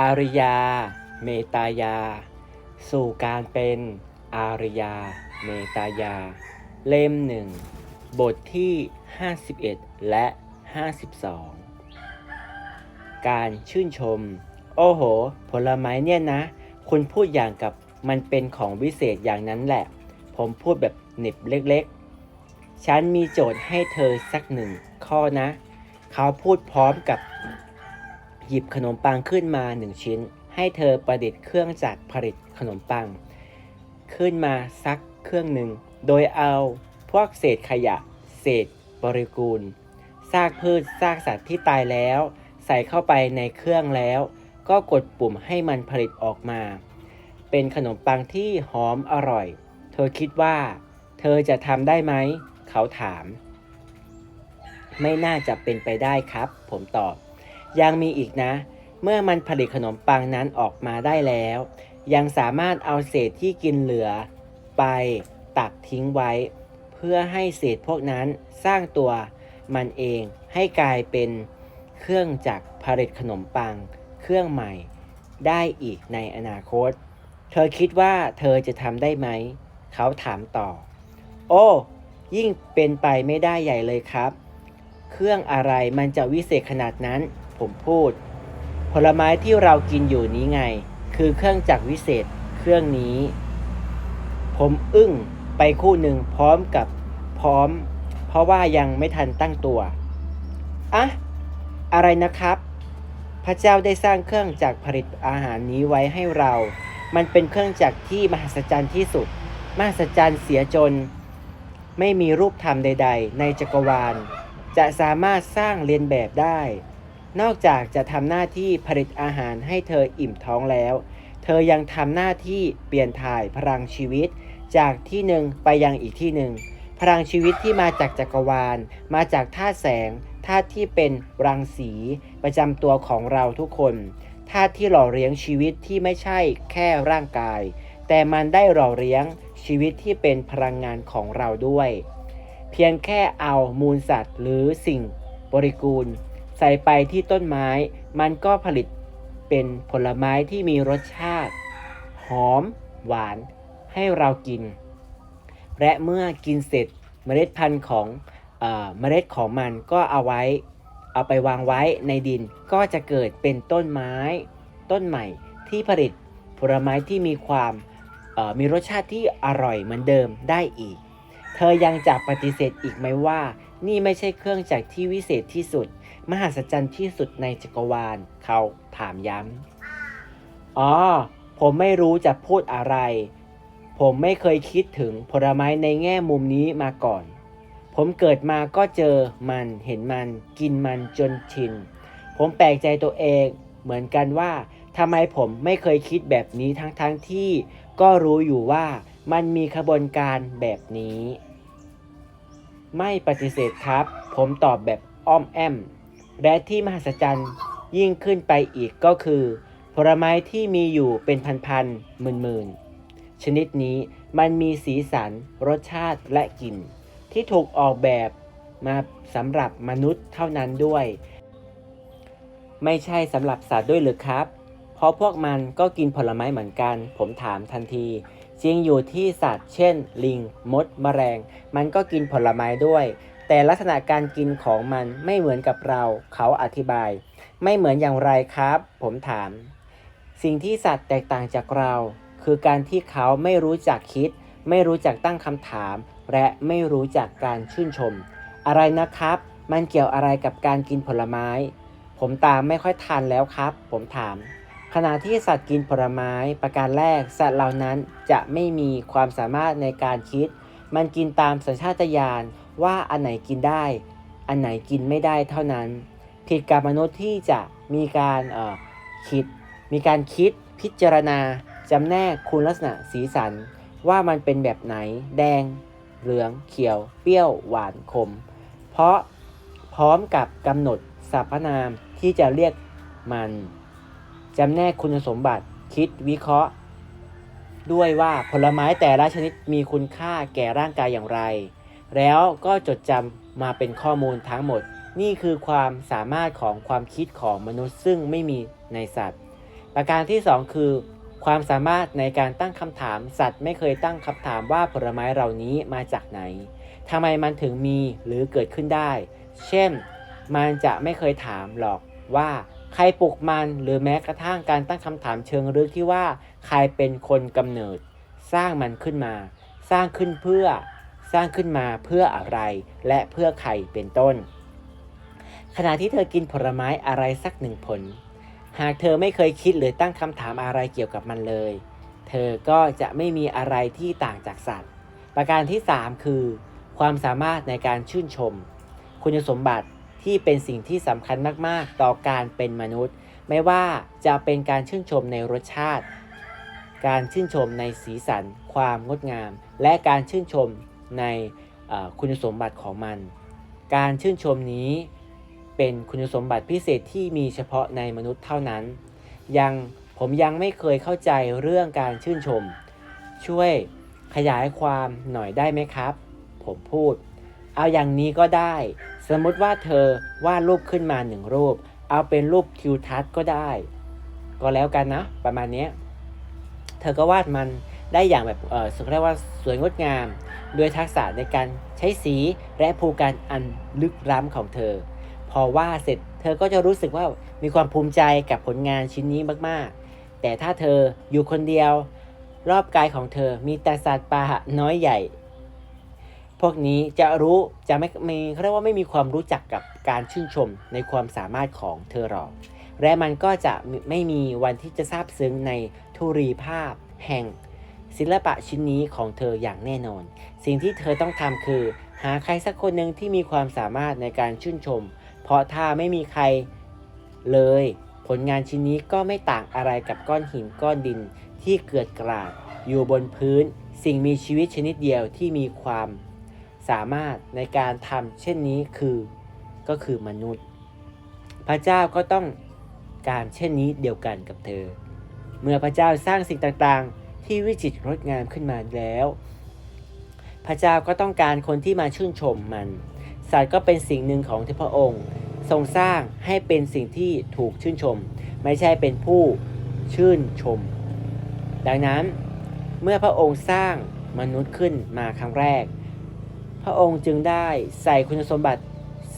อาริยา เมตายา สู่การเป็นอาริยา เมตายา เล่มหนึ่งบทที่ 51 และ 52 การชื่นชม โอ้โห ผลไม้เนี่ยนะ คุณพูดอย่างกับมันเป็นของวิเศษอย่างนั้นแหละ ผมพูดแบบหน็บเล็กๆ ฉันมีโจทย์ให้เธอสักหนึ่งข้อนะ เขาพูดพร้อมกับ หยิบขนมปังขึ้นมาหนึ่งชิ้น ให้เธอประดิษฐ์เครื่องจักรผลิตขนมปัง ขึ้นมาสักเครื่องหนึ่ง โดยเอาพวกเศษขยะ เศษบริกูลซากพืชซากสัตว์ที่ตายแล้ว ใส่เข้าไปในเครื่องแล้ว ก็กดปุ่มให้มันผลิตออกมา เป็นขนมปังที่หอมอร่อย เธอคิดว่า เธอจะทำได้ไหม เขาถาม ไม่น่าจะเป็นไปได้ครับ ผมตอบ ยังมีอีกนะ เมื่อมันผลิตขนมปังนั้นออกมาได้แล้ว ยังสามารถเอาเศษที่กินเหลือ ไปตักทิ้งไว้ เพื่อให้เศษพวกนั้นสร้างตัวมันเองให้กลายเป็นเครื่องจักรผลิตขนมปัง เครื่องใหม่ได้อีกในอนาคต เธอคิดว่าเธอจะทำได้ไหม เขาถามต่อ โอ้ ยิ่งเป็นไปไม่ได้ใหญ่เลยครับ เครื่องอะไรมันจะวิเศษขนาดนั้น ผมพูด ผลไม้ที่เรากินอยู่นี้ไง คือเครื่องจักรวิเศษเครื่องนี้ ผมอึ้งไปคู่หนึ่งพร้อมกับพร้อม เพราะว่ายังไม่ทันตั้งตัวอะอะไรนะครับ พระเจ้าได้สร้างเครื่องจักรผลิตอาหารนี้ไว้ให้เรา มันเป็นเครื่องจักรที่มหัศจรรย์ที่สุด มหัศจรรย์เสียจน ไม่มีรูปธรรมใด ๆ ในจักรวาล จะสามารถสร้างเรียนแบบได้ นอกจากจะทำหน้าที่ผลิตอาหารให้เธออิ่มท้องแล้ว เธอยังทำหน้าที่เปลี่ยนถ่ายพลังชีวิต จากที่หนึ่งไปยังอีกที่หนึ่ง พลังชีวิตที่มาจากจักรวาล มาจากธาตุแสงธาตุที่เป็นรังสีประจำตัวของเราทุกคนธาตุที่หล่อเลี้ยงชีวิตที่ไม่ใช่แค่ร่างกาย แต่มันได้หล่อเลี้ยงชีวิตที่เป็นพลังงานของเราด้วย เพียงแค่เอามูลสัตว์หรือสิ่งบริกูล ใส่ไปที่ต้นไม้ มันก็ผลิตเป็นผลไม้ที่มีรสชาติ หอม หวานให้เรากิน และเมื่อกินเสร็จเมล็ดพันธุ์ของเมล็ดของมันก็เอาไว้ เอาไปวางไว้ในดินก็จะเกิดเป็นต้นไม้ ต้นใหม่ที่ผลิตผลไม้ที่มีความมีรสชาติที่อร่อยเหมือนเดิมได้อีก เธอยังจะปฏิเสธอีกไหมว่า นี่ไม่ใช่เครื่องจักรที่วิเศษที่สุด มหัศจรรย์ที่สุดในจักรวาล เขาถามย้ำ อ๋อ ผมไม่รู้จะพูดอะไร ผมไม่เคยคิดถึงผลไม้ในแง่มุมนี้มาก่อน ผมเกิดมาก็เจอมันเห็นมัน กินมันจนชิน ผมแปลกใจตัวเองเหมือนกันว่าทำไมผมไม่เคยคิดแบบนี้ทั้งๆทที่ก็รู้อยู่ว่ามันมีขบวนการแบบนี้ ไม่ปฏิเสธครับ ผมตอบแบบอ้อมแอม และที่มหัศจรรย์ยิ่งขึ้นไปอีกก็คือ ผลไม้ที่มีอยู่เป็นพันๆหมื่นๆ ชนิดนี้มันมีสีสัน รสชาติและกลิ่น ที่ถูกออกแบบมาสำหรับมนุษย์เท่านั้นด้วย ไม่ใช่สำหรับสัตว์ด้วยหรือครับ เพราะพวกมันก็กินผลไม้เหมือนกัน ผมถามทันที จริงอยู่ที่สัตว์เช่น ลิง มดแมลง มันก็กินผลไม้ด้วย แต่ลักษณะการกินของมันไม่เหมือนกับเรา เขาอธิบาย ไม่เหมือนอย่างไรครับ ผมถาม สิ่งที่สัตว์แตกต่างจากเรา คือการที่เขาไม่รู้จักคิด ไม่รู้จักตั้งคำถาม และไม่รู้จักการชื่นชม อะไรนะครับ มันเกี่ยวอะไรกับการกินผลไม้ ผมตามไม่ค่อยทันแล้วครับ ผมถาม ขณะที่สัตว์กินผลไม้ประการแรก สัตว์เหล่านั้นจะไม่มีความสามารถในการคิด มันกินตามสัญชาตญาณว่าอันไหนกินได้ อันไหนกินไม่ได้เท่านั้น ผิดกับมนุษย์ที่จะมีการเอ่อคิด มีการคิดพิจารณาจำแนกคุณลักษณะสีสัน ว่ามันเป็นแบบไหน แดง เหลือง เขียว เปรี้ยว หวาน ขม เพราะพร้อมกับกำหนดสรรพนามที่จะเรียกมัน จำแนกคุณสมบัติคิดวิเคราะห์ ด้วยว่าผลไม้แต่ละชนิดมีคุณค่าแก่ร่างกายอย่างไร แล้วก็จดจำมาเป็นข้อมูลทั้งหมด นี่คือความสามารถของความคิดของมนุษย์ซึ่งไม่มีในสัตว์ ประการที่สองคือ ความสามารถในการตั้งคำถามสัตว์ไม่เคยตั้งคำถามว่าผลไม้เหล่านี้มาจากไหนทำไมมันถึงมีหรือเกิดขึ้นได้ เช่น มันจะไม่เคยถามหรอกว่า ใครปลูกมันหรือแม้กระทั่งการตั้งคำถามเชิงลึกที่ว่า ใครเป็นคนกำเนิด สร้างมันขึ้นมา สร้างขึ้นเพื่อ สร้างขึ้นมาเพื่ออะไร และเพื่อใครเป็นต้น ขณะที่เธอกินผลไม้อะไรสักหนึ่งผล หากเธอไม่เคยคิดหรือตั้งคำถามอะไรเกี่ยวกับมันเลย เธอก็จะไม่มีอะไรที่ต่างจากสัตว์ ประการที่ 3 คือ ความสามารถในการชื่นชม คุณสมบัติ ที่เป็นสิ่งที่สำคัญมากๆ ต่อการเป็นมนุษย์ ไม่ว่าจะเป็นการชื่นชมในรสชาติ การชื่นชมในสีสัน ความงดงาม และการชื่นชมในคุณสมบัติของมัน การชื่นชมนี้เป็นคุณสมบัติพิเศษที่มีเฉพาะในมนุษย์เท่านั้น ยังผมยังไม่เคยเข้าใจเรื่องการชื่นชม ช่วยขยายความหน่อยได้ไหมครับ ผมพูด เอาอย่างนี้ก็ได้ สมมติว่าเธอวาดรูปขึ้นมาหนึ่งรูป เอาเป็นรูปทิวทัศน์ก็ได้ ก็แล้วกันนะ ประมาณนี้ เธอก็วาดมันได้อย่างแบบเออเรียกว่าสวยงดงามด้วยทักษะในการใช้สีและภูการอันลึกล้ำของเธอ พอวาดเสร็จ เธอก็จะรู้สึกว่ามีความภูมิใจกับผลงานชิ้นนี้มากๆ แต่ถ้าเธออยู่คนเดียว รอบกายของเธอมีแต่สัตว์ป่าน้อยใหญ่ พวกนี้จะรู้จะไม่มีเขาเรียกว่าไม่มีความรู้จักกับการชื่นชมในความสามารถของเธอหรอก และมันก็จะไม่มีวันที่จะซาบซึ้งในธุรีภาพแห่งศิลปะชิ้นนี้ของเธออย่างแน่นอน สิ่งที่เธอต้องทำคือ หาใครสักคนหนึ่งที่มีความสามารถในการชื่นชม เพราะถ้าไม่มีใครเลย ผลงานชิ้นนี้ก็ไม่ต่างอะไรกับก้อนหินก้อนดินที่เกิดกราดอยู่บนพื้น สิ่งมีชีวิตชนิดเดียวที่มีความ สามารถในการทำเช่นนี้คือก็คือมนุษย์ พระเจ้าก็ต้องการเช่นนี้เดียวกันกับเธอ เมื่อพระเจ้าสร้างสิ่งต่างๆ ที่วิจิตรงดงามขึ้นมาแล้ว พระเจ้าก็ต้องการคนที่มาชื่นชมมัน สัตว์ก็เป็นสิ่งหนึ่งของที่พระองค์ ทรงสร้างให้เป็นสิ่งที่ถูกชื่นชม ไม่ใช่เป็นผู้ชื่นชม ดังนั้นเมื่อพระองค์สร้างมนุษย์ขึ้นมาครั้งแรก พระองค์จึงได้ใส่คุณสมบัติ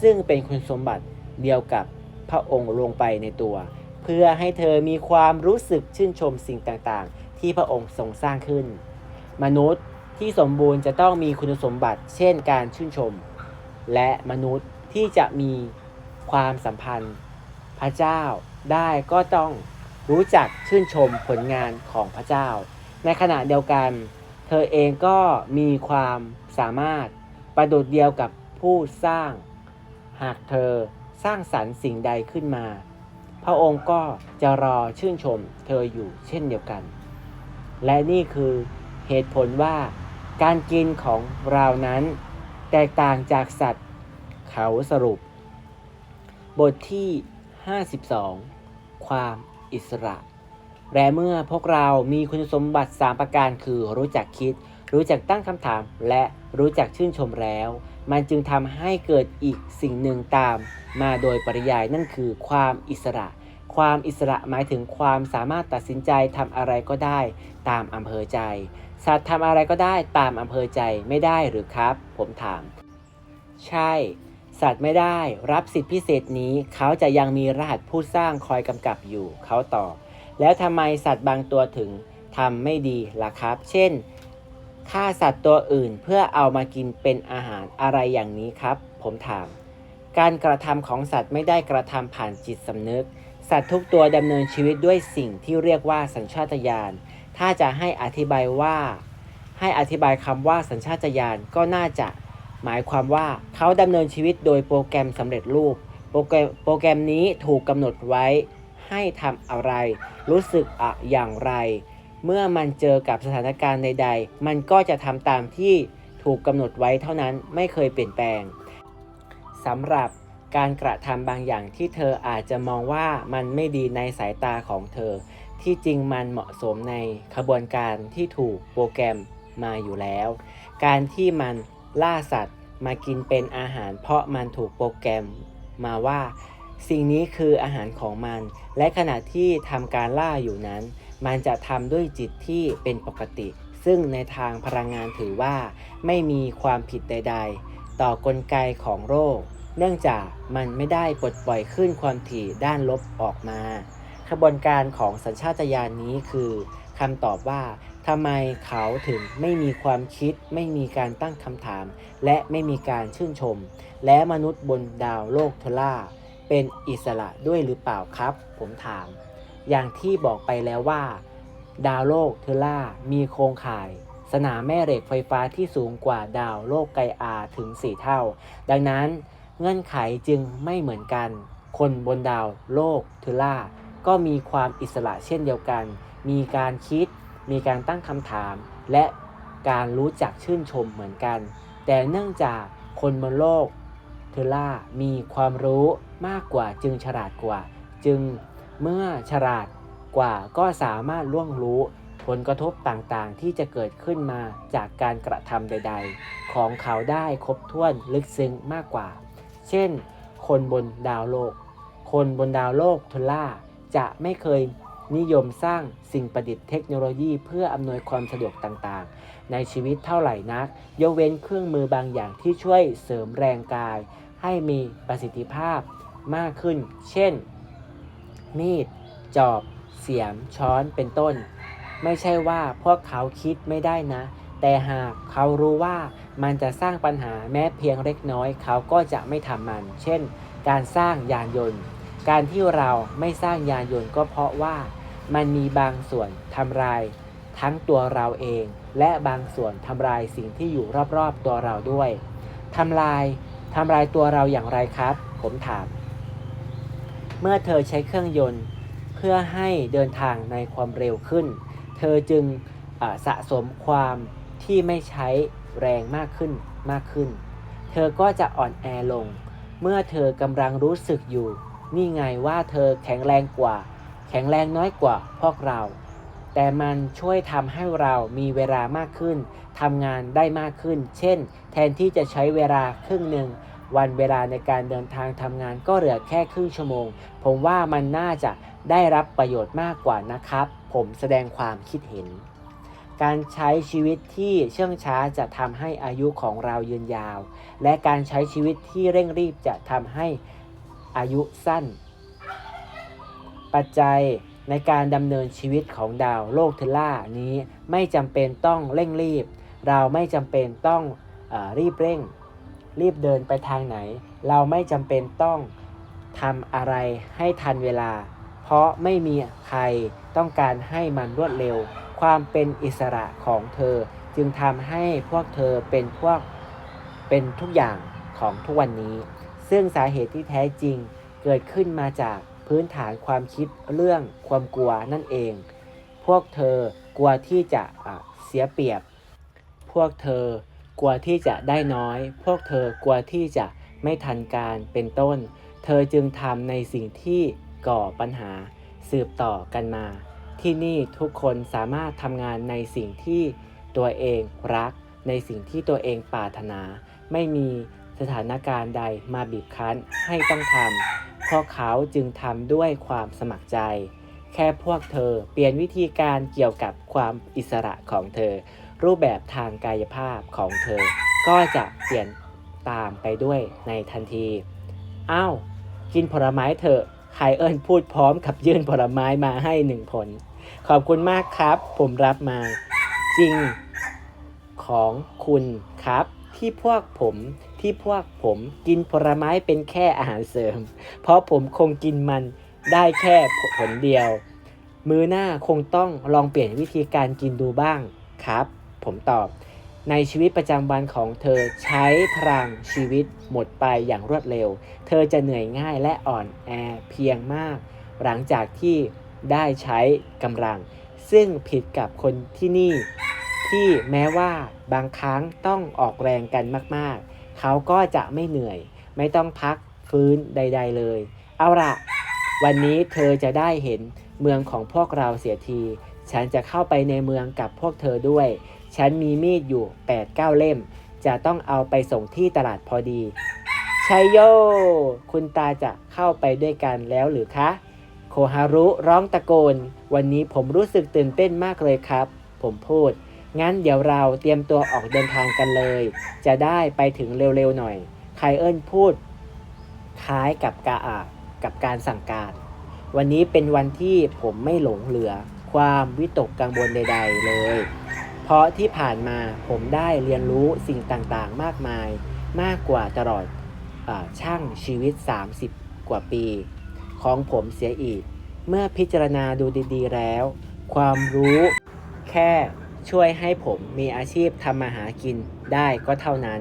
ซึ่งเป็นคุณสมบัติเดียวกับพระองค์ลงไปในตัว เพื่อให้เธอมีความรู้สึกชื่นชมสิ่งต่างๆ ที่พระองค์ทรงสร้างขึ้น มนุษย์ที่สมบูรณ์จะต้องมีคุณสมบัติ เช่นการชื่นชม และมนุษย์ที่จะมีความสัมพันธ์ พระเจ้าได้ก็ต้องรู้จักชื่นชมผลงานของพระเจ้า ในขณะเดียวกัน เธอเองก็มีความสามารถ ประดุดเดียวกับผู้สร้าง หากเธอสร้างสรรค์สิ่งใดขึ้นมา พระองค์ก็จะรอชื่นชมเธออยู่เช่นเดียวกัน และนี่คือเหตุผลว่าการกินของเรานั้น แตกต่างจากสัตว์เขาสรุป บทที่ 52 ความอิสระและเมื่อพวกเรามีคุณสมบัติ 3 ประการคือรู้จักคิด รู้จักตั้งคำถาม และ รู้จักชื่นชมแล้ว มันจึงทำให้เกิดอีกสิ่งหนึ่งตาม มาโดยปริยายนั่นคือความอิสระ ความอิสระหมายถึงความสามารถตัดสินใจทำอะไรก็ได้ ตามอำเภอใจ สัตว์ทำอะไรก็ได้ตามอำเภอใจไม่ได้หรือครับ ผมถาม ใช่ สัตว์ไม่ได้รับสิทธิพิเศษนี้ เขาจะยังมีรหัสผู้สร้างคอยกำกับอยู่ เขาตอบแล้วทำไมสัตว์บางตัวถึงทำไม่ดีล่ะครับ เช่น ฆ่าสัตว์ตัวอื่นเพื่อเอามากินเป็นอาหารอะไรอย่างนี้ครับ ผมถาม การกระทำของสัตว์ไม่ได้กระทำผ่านจิตสำนึก สัตว์ทุกตัวดำเนินชีวิตด้วยสิ่งที่เรียกว่าสัญชาตญาณ ถ้าจะให้อธิบายว่า ให้อธิบายคำว่าสัญชาตญาณก็น่าจะ หมายความว่าเขาดำเนินชีวิตโดยโปรแกรมสำเร็จรูป โปรแกรมโปรแกรมนี้ถูกกำหนดไว้ ให้ทำอะไร รู้สึกอะอย่างไร เมื่อมันเจอกับสถานการณ์ใด ๆ มันก็จะทำตามที่ถูกกำหนดไว้เท่านั้นไม่เคยเปลี่ยนแปลงสำหรับการกระทำบางอย่างที่เธออาจจะมองว่ามันไม่ดีในสายตาของเธอ ที่จริงมันเหมาะสมในขบวนการที่ถูกโปรแกรมมาอยู่แล้ว การที่มันล่าสัตว์มากินเป็นอาหาร เพราะมันถูกโปรแกรมมาว่า สิ่งนี้คืออาหารของมัน และขณะที่ทำการล่าอยู่นั้น มันจะทำด้วยจิตที่เป็นปกติ ซึ่งในทางพลังงานถือว่า ไม่มีความผิดใด ๆ ต่อกลไกของโรค เนื่องจากมันไม่ได้ปลดปล่อยขึ้นความถี่ด้านลบออกมา ขบวนการของสัญชาตญาณนนี้คือคำตอบว่าทำไมเขาถึงไม่มีความคิด ไม่มีการตั้งคำถาม และไม่มีการชื่นชม และมนุษย์บนดาวโลกทอล่า เป็นอิสระด้วยหรือเปล่าครับ ผมถาม อย่างที่บอกไปแล้วว่า ดาวโลกเทอล่ามีโครงข่าย สนามแม่เหล็กไฟฟ้าที่สูงกว่าดาวโลกไกอาถึง 4 เท่า ดังนั้นเงื่อนไขจึงไม่เหมือนกัน คนบนดาวโลกเทอล่าก็มีความอิสระเช่นเดียวกัน มีการคิด มีการตั้งคำถาม และการรู้จักชื่นชมเหมือนกัน แต่เนื่องจากคนบนโลกเทอล่ามีความรู้มากกว่าจึงฉลาดกว่า จึง เมื่อฉลาดกว่าก็สามารถล่วงรู้ผลกระทบต่างๆ ที่จะเกิดขึ้นมาจากการกระทำใด ๆ ของเขาได้ครบถ้วนลึกซึ้งมากกว่า เช่น คนบนดาวโลก คนบนดาวโลกทอล่าจะไม่เคยนิยมสร้างสิ่งประดิษฐ์เทคโนโลยีเพื่ออำนวยความสะดวกต่างๆ ในชีวิตเท่าไหร่นัก ยกเว้นเครื่องมือบางอย่างที่ช่วยเสริมแรงกาย ให้มีประสิทธิภาพมากขึ้น เช่น มีด จอบ เสียม ช้อน เป็นต้น ไม่ใช่ว่าพวกเขาคิดไม่ได้นะ แต่หากเขารู้ว่ามันจะสร้างปัญหาแม้เพียงเล็กน้อย เขาก็จะไม่ทำมัน เช่น การสร้างยานยนต์ การที่เราไม่สร้างยานยนต์ก็เพราะว่า มันมีบางส่วนทำลาย ทั้งตัวเราเอง และบางส่วนทำลายสิ่งที่อยู่รอบๆตัวเราด้วยทำลายทำลายตัวเราอย่างไรครับ ผมถาม เมื่อเธอใช้เครื่องยนต์เพื่อให้เดินทางในความเร็วขึ้น เธอจึงสะสมความที่ไม่ใช้แรงมากขึ้นมากขึ้น เธอก็จะอ่อนแอลง เมื่อเธอกำลังรู้สึกอยู่ นี่ไงว่าเธอแข็งแรงกว่า แข็งแรงน้อยกว่าพวกเรา แต่มันช่วยทำให้เรามีเวลามากขึ้นทำงานได้มากขึ้น เช่น แทนที่จะใช้เวลาครึ่งหนึ่ง วันเวลาในการเดินทางทำงานก็เหลือแค่ครึ่งชั่วโมง ผมว่ามันน่าจะได้รับประโยชน์มากกว่านะครับ ผมแสดงความคิดเห็น การใช้ชีวิตที่เชื่องช้าจะทำให้อายุของเรายืนยาว และการใช้ชีวิตที่เร่งรีบจะทำให้อายุสั้น ปัจจัยในการดำเนินชีวิตของดาวโลกเทอล่านี้ไม่จำเป็นต้องเร่งรีบ เราไม่จำเป็นต้องอรีบเร่ง รีบเดินไปทางไหน เราไม่จำเป็นต้องทำอะไรให้ทันเวลา เพราะไม่มีใครต้องการให้มันรวดเร็ว ความเป็นอิสระของเธอจึงทำให้พวกเธอเป็นพวกเป็นทุกอย่างของทุกวันนี้ ซึ่งสาเหตุที่แท้จริงเกิดขึ้นมาจากพื้นฐานความคิดเรื่องความกลัวนั่นเอง พวกเธอกลัวที่จะะเสียเปรียบ พวกเธอ กลัวที่จะได้น้อย พวกเธอกลัวที่จะไม่ทันการเป็นต้น เธอจึงทำในสิ่งที่ก่อปัญหาสืบต่อกันมา ที่นี่ทุกคนสามารถทำงานในสิ่งที่ตัวเองรัก ในสิ่งที่ตัวเองปรารถนา ไม่มีสถานการณ์ใดมาบีบคั้นให้ต้องทำเพราะเขาจึงทำด้วยความสมัครใจ แค่พวกเธอเปลี่ยนวิธีการเกี่ยวกับความอิสระของเธอ รูปแบบทางกายภาพของเธอ ก็จะเปลี่ยนตามไปด้วยในทันที อ้าว กินผลไม้เถอะไคเอิลพูดพร้อมกับยื่นผลไม้มาให้หนึ่งผล ขอบคุณมากครับ ผมรับมา จริงของคุณครับ ที่พวกผมที่พวกผมกินผลไม้เป็นแค่อาหารเสริม เพราะผมคงกินมันได้แค่ผลเดียว มือหน้าคงต้องลองเปลี่ยนวิธีการกินดูบ้างครับ ผมตอบ ในชีวิตประจำวันของเธอใช้พลังชีวิตหมดไปอย่างรวดเร็ว เธอจะเหนื่อยง่ายและอ่อนแอเพียงมาก หลังจากที่ได้ใช้กำลัง ซึ่งผิดกับคนที่นี่ ที่แม้ว่าบางครั้งต้องออกแรงกันมากๆ เขาก็จะไม่เหนื่อย ไม่ต้องพักฟื้นใด ๆ เลย เอาละวันนี้เธอจะได้เห็นเมืองของพวกเราเสียที ฉันจะเข้าไปในเมืองกับพวกเธอด้วย ฉันมีมีดอยู่ 8-9 เล่ม จะต้องเอาไปส่งที่ตลาดพอดี ชัยโย คุณตาจะเข้าไปด้วยกันแล้วหรือคะ โคฮารุร้องตะโกน วันนี้ผมรู้สึกตื่นเต้นมากเลยครับ ผมพูด งั้นเดี๋ยวเราเตรียมตัวออกเดินทางกันเลย จะได้ไปถึงเร็วๆหน่อย ไคเอิลพูด คล้ายกับกาอากับการสั่งการ วันนี้เป็นวันที่ผมไม่หลงเหลือ ความวิตกกังวลใด ๆ เลย เพราะที่ผ่านมาผมได้เรียนรู้สิ่งต่างๆ มากมาย มากกว่าตลอดอช่างชีวิต 30 กว่าปี ของผมเสียอีก เมื่อพิจารณาดูดีๆแล้ว ความรู้แค่ช่วยให้ผมมีอาชีพทำมาหากินได้ก็เท่านั้น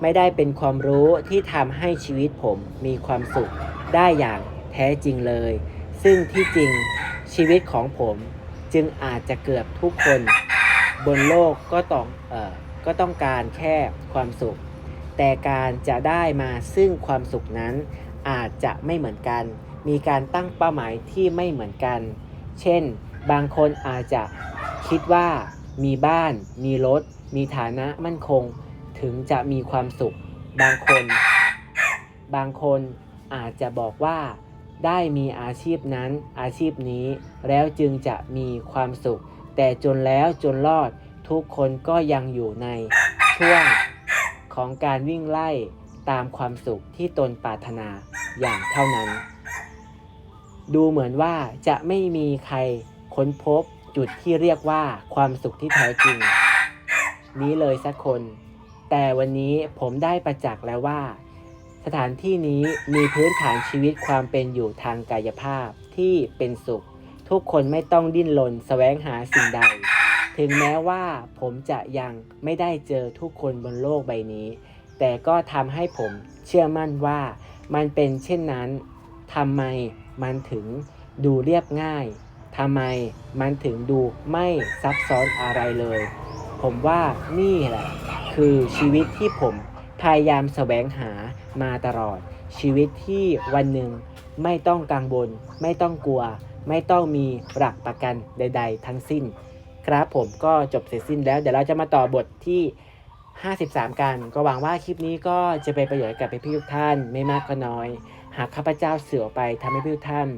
ไม่ได้เป็นความรู้ที่ทำให้ชีวิตผมมีความสุขได้อย่างแท้จริงเลย ซึ่งที่จริงชีวิตของผมจึงอาจจะเกือบทุกคน บนโลกก็ต้องเอ่อก็ต้องการแค่ความสุข แต่การจะได้มาซึ่งความสุขนั้นอาจจะไม่เหมือนกัน มีการตั้งเป้าหมายที่ไม่เหมือนกัน เช่น บางคนอาจจะคิดว่ามีบ้าน มีรถ มีฐานะมั่นคง ถึงจะมีความสุข บางคน บางคนอาจจะบอกว่าได้มีอาชีพนั้นอาชีพนี้แล้วจึงจะมีความสุข แต่จนแล้วจนรอดทุกคนก็ยังอยู่ในช่วงของการวิ่งไล่ตามความสุขที่ตนปรารถนาอย่างเท่านั้น ดูเหมือนว่าจะไม่มีใครค้นพบจุดที่เรียกว่าความสุขที่แท้จริง นี้เลยสักคน แต่วันนี้ผมได้ประจักษ์แล้วว่า สถานที่นี้มีพื้นฐานชีวิตความเป็นอยู่ทางกายภาพที่เป็นสุข ทุกคนไม่ต้องดิ้นรนแสวงหาสิ่งใด ถึงแม้ว่าผมจะยังไม่ได้เจอทุกคนบนโลกใบนี้ แต่ก็ทำให้ผมเชื่อมั่นว่ามันเป็นเช่นนั้นทำไมมันถึงดูเรียบง่ายทำไมมันถึงดูไม่ซับซ้อนอะไรเลย ผมว่านี่แหละ คือชีวิตที่ผมพยายามแสวงหามาตลอด ชีวิตที่วันหนึ่งไม่ต้องกังวลไม่ต้องกลัว ไม่ต้องมีหลักประกันใด ๆ ทั้งสิ้น ครับผมก็จบเสร็จสิ้นแล้ว เดี๋ยวเราจะมาต่อบทที่ 53 กัน ก็หวังว่าคลิปนี้ก็จะเป็นประโยชน์กับพี่ทุกท่านไม่มากก็น้อย หากข้าพเจ้าเสืออไปทำให้พี่ทุกท่าน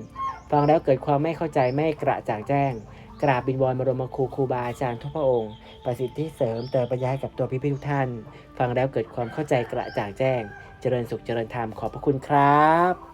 ฟังแล้วเกิดความไม่เข้าใจไม่กระจ่างแจ้ง กราบบินวอนบรมครูครูบาอาจารย์ทุกพระองค์ ประสิทธิเสริมเติมปัญญาให้กับตัวพี่ๆทุกท่าน ฟังแล้วเกิดความเข้าใจกระจ่างแจ้ง เจริญสุขเจริญธรรมขอบพระคุณครับ